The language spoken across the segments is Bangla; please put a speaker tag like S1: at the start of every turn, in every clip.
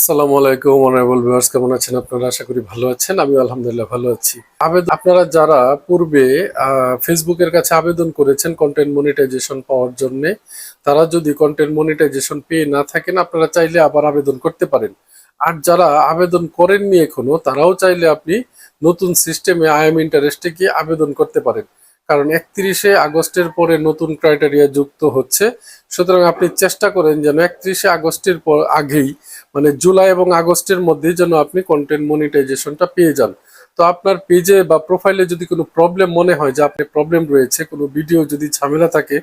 S1: আসসালামু আলাইকুম অনারেবল ভিউয়ার্স কেমন আছেন? আপনারা আশা করি ভালো আছেন আমি আলহামদুলিল্লাহ ভালো আছি। আবেদন আপনারা যারা পূর্বে ফেসবুকের কাছে আবেদন করেছেন কন্টেন্ট মনিটাইজেশন পাওয়ার জন্য, তারা যদি কন্টেন্ট মনিটাইজেশন পেয়ে না থাকেন, আপনারা চাইলে আবার আবেদন করতে পারেন। আর যারা আবেদন করেননি এখনও, তারাও চাইলে আপনি নতুন সিস্টেমে আইএম ইন্টারেস্টে গিয়ে আবেদন করতে পারেন। কারণ একত্রিশে আগস্টের পরে নতুন ক্রাইটেরিয়া যুক্ত হচ্ছে। সুতরাং আপনি চেষ্টা করেন যেন একত্রিশে আগস্টের পর আগেই মানে জুলাই এবং আগস্টের মধ্যেই যেন আপনি কন্টেন্ট মনিটাইজেশনটা পেয়ে যান। তো আপনার পেজে বা প্রোফাইলে যদি কোনো প্রবলেম মনে হয় যে আপনি প্রবলেম রয়েছে, কোনো ভিডিও যদি ঝামেলা থাকে,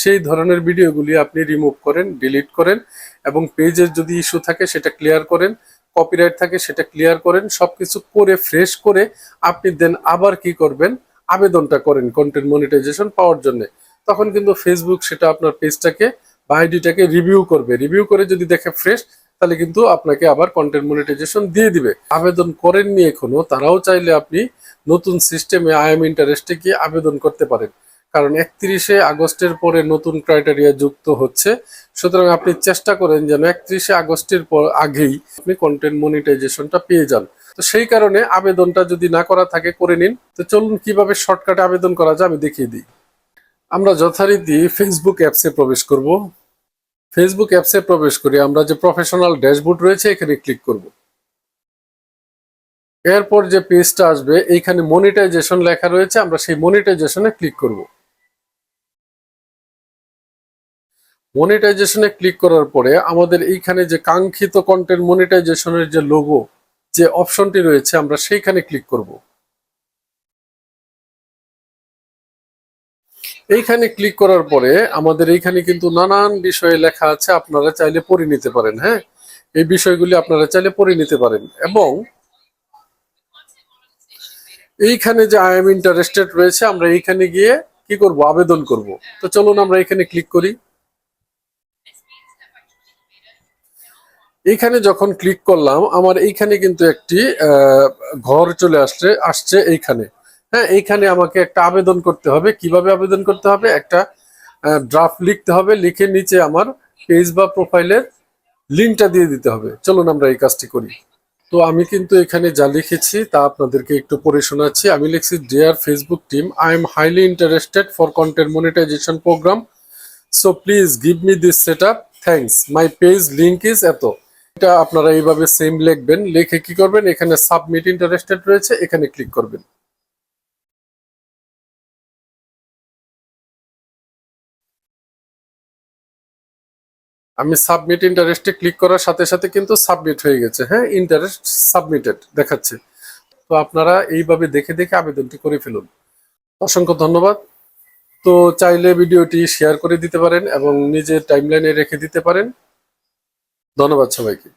S1: সেই ধরনের ভিডিওগুলি আপনি রিমুভ করেন ডিলিট করেন এবং পেজের যদি ইস্যু থাকে সেটা ক্লিয়ার করেন কপিরাইট থাকে সেটা ক্লিয়ার করেন, সবকিছু করে ফ্রেশ করে আপনি দেন আবার কি করবেন? আবেদনটা করেন কন্টেন্ট মনিটাইজেশন পাওয়ার জন্য। তখন কিন্তু ফেসবুক সেটা আপনার পেজটাকে বা আইডিটাকে রিভিউ করবে। রিভিউ করে যদি দেখে ফ্রেশ তাহলে কিন্তু আপনাকে আবার কন্টেন্ট মনিটাইজেশন দিয়ে দিবে। আবেদন করেননি এখনও, তারাও চাইলে আপনি নতুন সিস্টেমে আইএম ইন্টারেস্টে গিয়ে আবেদন করতে পারেন। কারণ একত্রিশে আগস্টের পরে নতুন ক্রাইটেরিয়া যুক্ত হচ্ছে। সুতরাং আপনি চেষ্টা করেন যেন একত্রিশে আগস্টের পর আগেই আপনি কন্টেন্ট মনিটাইজেশনটা পেয়ে যান। তো সেই কারণে আবেদনটা যদি না করা থাকে, করে নিন। তো চলুন কীভাবে শর্টকাটে আবেদন করা যায় আমি দেখিয়ে দিই। আমরা যথারীতি ফেসবুক অ্যাপসে প্রবেশ করব। ফেসবুক অ্যাপসে প্রবেশ করি, আমরা যে প্রফেশনাল ড্যাশবোর্ড রয়েছে, এখানে ক্লিক করব। এরপর যে পেজটা আসবে, এইখানে মনিটাইজেশন লেখা রয়েছে, আমরা সেই মনিটাইজেশনে ক্লিক করব। মনিটাইজেশনে ক্লিক করার পরে আমাদের এইখানে যে কাঙ্ক্ষিত কন্টেন্ট মনিটাইজেশনের যে লোগো যে অপশনটি রয়েছে, আমরা সেইখানে ক্লিক করব। এইখানে ক্লিক করার পরে আমাদের এইখানে কিন্তু নানান বিষয়ে লেখা আছে, আপনারা চাইলে পড়ে নিতে পারেন হ্যাঁ? এই বিষয়গুলি আপনারা চাইলে পড়ে নিতে পারেন। এবং এইখানে যে আই এম ইন্টারেস্টেড রয়েছে, আমরা এইখানে গিয়ে কি করব? আবেদন করব। তো চলুন আমরা এখানে ক্লিক করি। এইখানে যখন ক্লিক করলাম, আমার এইখানে কিন্তু একটি ঘর চলে আসছে আসছে এইখানে। হ্যাঁ এইখানে আমাকে একটা আবেদন করতে হবে। কীভাবে আবেদন করতে হবে? একটা ড্রাফট লিখতে হবে। লিখে নিচে আমার পেজ বা প্রোফাইলের লিঙ্কটা দিয়ে দিতে হবে। চলুন আমরা এই কাজটি করি। তো আমি কিন্তু এখানে যা লিখেছি তা আপনাদেরকে একটু পড়ে শোনাচ্ছি। আমি লিখছি dear Facebook team I am highly interested for content monetization program so please give me this set up thanks my page link is এত। এটা আপনারা এইভাবে সেম লিখবেন। লিখে কি করবেন? এখানে সাবমিট ইন্টারেস্টেড রয়েছে। এখানে ক্লিক করবেন। আমি সাবমিট ইন্টারেস্টে ক্লিক করার সাথে সাথে কিন্তু সাবমিট হয়ে গেছে। হ্যাঁ ইন্টারেস্ট সাবমিটেড দেখাচ্ছে। তো আপনারা এইভাবে দেখে দেখে আবেদনটি করে ফেলুন। অসংখ্য ধন্যবাদ। তো চাইলে ভিডিওটি শেয়ার করে দিতে পারেন এবং নিজের টাইমলাইনে রেখে দিতে পারেন। ধন্যবাদ সবাইকে।